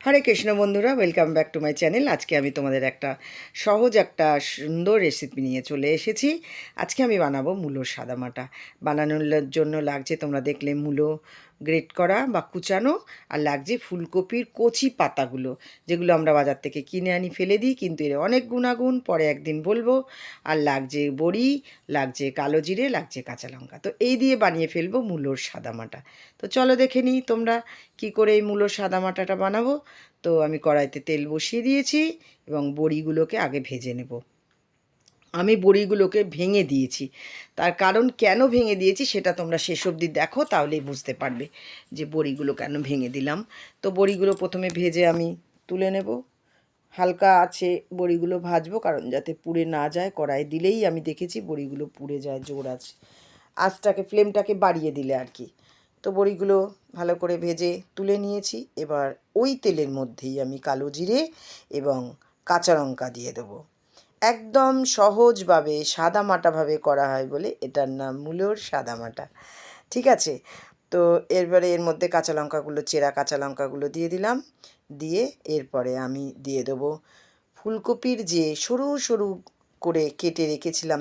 হরে কৃষ্ণ বন্ধুরা welcome back to my channel আজকে আমি তোমাদের একটা সহজ একটা সুন্দর রেসিপি নিয়ে চলে এসেছি। আজকে আমি বানাবো মূলোর সাদামাটা বানানোর জন্য লাগছে তোমরা দেখলে মূলো গ্রেট করা বা কুচানো আর লাগছে ফুলকপির কচি পাতাগুলো, যেগুলো আমরা বাজার থেকে কিনে আনি, ফেলে দিই, কিন্তু এর অনেক গুণাগুণ পরে একদিন বলব। আর লাগছে বড়ি, লাগছে কালো জিরে, লাগছে কাঁচা লঙ্কা। তো এই দিয়ে বানিয়ে ফেলব মূলোর সাদামাটা তো চলো দেখে নিই তোমরা কি করে এই মূলোর সাদামাটাটা বানাবো। তো আমি কড়াইতে তেল বসিয়ে দিয়েছি এবং বড়িগুলোকে আগে ভেজে নেব। আমি বড়িগুলোকে ভেঙে দিয়েছি। তার কারণ কেন ভেঙে দিয়েছি সেটা তোমরা শেষ অবধি দেখো, তাহলেই বুঝতে পারবে যে বড়িগুলো কেন ভেঙে দিলাম। তো বড়িগুলো প্রথমে ভেজে আমি তুলে নেব। হালকা আছে বড়িগুলো ভাজবো, কারণ যাতে পুড়ে না যায়। কড়াই দিলেই আমি দেখেছি বড়িগুলো পুড়ে যায়, জোর আছে। আঁচটাকে, ফ্লেমটাকে বাড়িয়ে দিলে আর কি। তো বড়িগুলো ভালো করে ভেজে তুলে নিয়েছি। এবার ওই তেলের মধ্যেই আমি কালো জিরে এবং কাঁচা লঙ্কা দিয়ে দেবো। একদম সহজভাবে সাদামাটাভাবে করা হয় বলে এটার নাম মূলোর সাদামাটা। ঠিক আছে? তো এরপরে এর মধ্যে কাঁচা লঙ্কাগুলো, চেরা কাঁচা লঙ্কাগুলো দিয়ে দিলাম। দিয়ে এরপরে আমি দিয়ে দেবো ফুলকপির যে সরু সরু করে কেটে রেখেছিলাম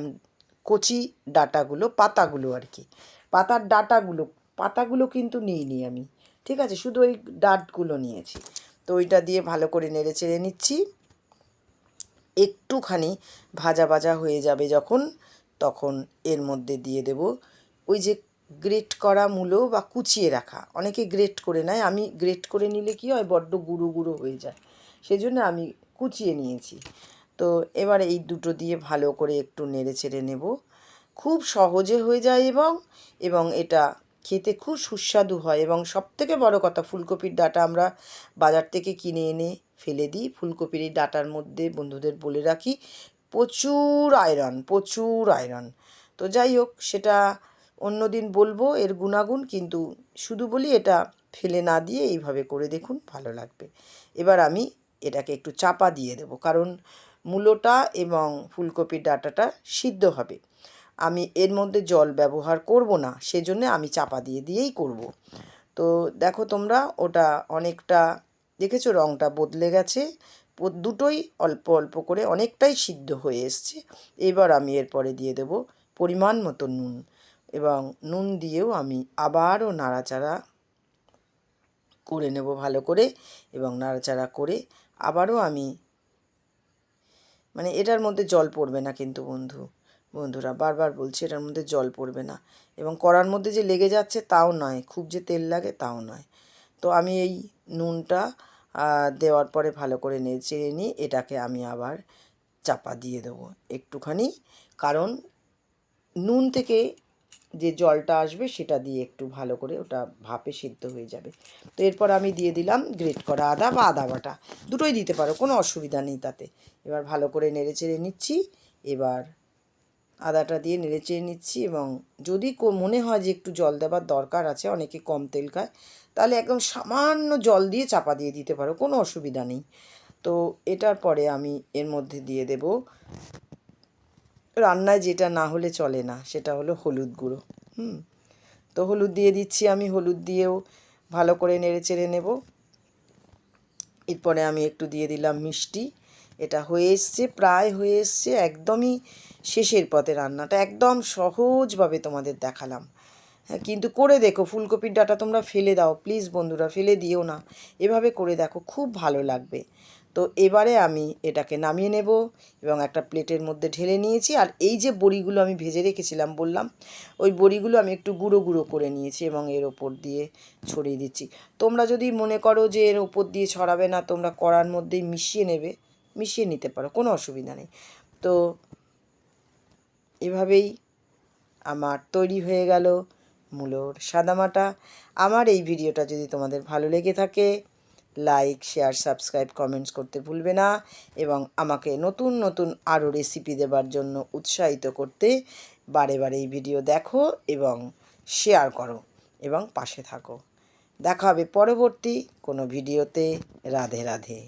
কচি ডাটাগুলো, পাতাগুলো আর কি। পাতার ডাটাগুলো, পাতাগুলো কিন্তু নিইনি আমি। ঠিক আছে? শুধু ওই ডাটগুলো নিয়েছি। তো ওইটা দিয়ে ভালো করে নেড়ে চেড়ে নিচ্ছি। একটুখানি ভাজা ভাজা হয়ে যাবে যখন, তখন এর মধ্যে দিয়ে দেব ওই যে গ্রেট করা মূলো বা কুচিয়ে রাখা। অনেকে গ্রেট করে নেয়, আমি গ্রেট করে নিলে কি হয়, বড্ড গুঁড়ো গুঁড়ো হয়ে যায়। সেজন্য আমি কুচিয়ে নিয়েছি। তো এবার এই দুটো দিয়ে ভালো করে একটু নেড়ে চেড়ে নেব। খুব সহজে হয়ে যায় এবং এবং এটা খেতে খুব সুস্বাদু হয় এবং সবথেকে বড় কথা, ফুলকপির ডাটা আমরা বাজার থেকে কিনে এনে ফেলে দিই। ফুলকপির এই ডাটার মধ্যে বন্ধুদের বলে রাখি, প্রচুর আয়রন প্রচুর আয়রন। তো যাই হোক, সেটা অন্য দিন বলব, এর গুণাগুণ কিন্তু শুধু বলি এটা ফেলে না দিয়ে এইভাবে করে দেখুন, ভালো লাগবে। এবার আমি এটাকে একটু চাপা দিয়ে দেবো, কারণ মূলোটা এবং ফুলকপির ডাটাটা সিদ্ধ হবে। আমি এর মধ্যে জল ব্যবহার করব না, সেজন্য আমি চাপা দিয়ে দিয়েই করব। তো দেখো তোমরা, ওটা অনেকটা, দেখেছ রঙটা বদলে গেছে দুটোই অল্প অল্প করে অনেকটাই সিদ্ধ হয়ে এসছে। এবার আমি এরপরে দিয়ে দেব পরিমাণ মতো নুন এবং নুন দিয়েও আমি আবারও নাড়াচাড়া করে নেব ভালো করে এবং নাড়াচাড়া করে আবারও আমি মানে এটার মধ্যে জল পড়বে না কিন্তু বন্ধু। বন্ধুরা, বারবার বলছি, এটার মধ্যে জল পড়বে না। এবং কড়ার মধ্যে যে লেগে যাচ্ছে তাও নয়, খুব যে তেল লাগে তাও নয়। তো আমি এই নুনটা দেওয়ার পরে ভালো করে নেড়ে নিয়ে এটাকে আমি আবার চাপা দিয়ে দেবো একটুখানি। কারণ নুন থেকে যে জলটা আসবে সেটা দিয়ে একটু ভালো করে ওটা ভাপে সিদ্ধ হয়ে যাবে। তো এরপর আমি দিয়ে দিলাম গ্রেট করা আদা বা আদা বাটা। দুটোই দিতে পারো, কোনো অসুবিধা নেই তাতে। এবার ভালো করে নেড়ে চেড়ে নিচ্ছি। এবার আদাটা দিয়ে নেড়ে চেড়ে নিচ্ছি এবং যদি মনে হয় যে একটু জল দেওয়ার দরকার আছে, অনেকে কম তেল খায়, তাহলে একদম সামান্য জল দিয়ে চাপা দিয়ে দিতে পারো, কোনো অসুবিধা নেই। তো এটার পরে আমি এর মধ্যে দিয়ে দেব রান্নায় যেটা না হলে চলে না, সেটা হলো হলুদ গুঁড়ো, হুম। তো হলুদ দিয়ে দিচ্ছি আমি, হলুদ দিয়েও ভালো করে নেড়ে চেড়ে নেব। এরপরে আমি একটু দিয়ে দিলাম মিষ্টি। এটা হয়ে এসছে, প্রায় হয়ে এসছে, একদমই শেষের পথে রান্নাটা, একদম সহজভাবে তোমাদের দেখালাম। হ্যাঁ কিন্তু করে দেখো, ফুলকপির ডাটা তোমরা ফেলে দাও, প্লিজ বন্ধুরা ফেলে দিও না, এভাবে করে দেখো, খুব ভালো লাগবে। তো এবারে আমি এটাকে নামিয়ে নেব এবং একটা প্লেটের মধ্যে ঢেলে নিয়েছি, আর এই যে বড়িগুলো আমি ভেজে রেখেছিলাম বললাম, ওই বড়িগুলো আমি একটু গুঁড়ো গুঁড়ো করে নিয়েছি এবং এর ওপর দিয়ে ছড়িয়ে দিচ্ছি। তোমরা যদি মনে করো যে এর ওপর দিয়ে ছড়াবে না, তোমরা কড়ার মধ্যেই মিশিয়ে নেবে মিশিয়ে নিতে পারো, কোনো অসুবিধা নেই। তো এভাবেই আমার তৈরি হয়ে গেল মূলোর সাদামাটা। আমার এই ভিডিওটা যদি তোমাদের ভালো লেগে থাকে লাইক শেয়ার সাবস্ক্রাইব কমেন্টস করতে ভুলবে না এবং আমাকে নতুন নতুন আরও রেসিপি দেবার জন্য উৎসাহিত করতে বারে বারে এই ভিডিও দেখো এবং শেয়ার করো এবং পাশে থাকো। দেখা হবে পরবর্তী কোনো ভিডিওতে। রাধে রাধে।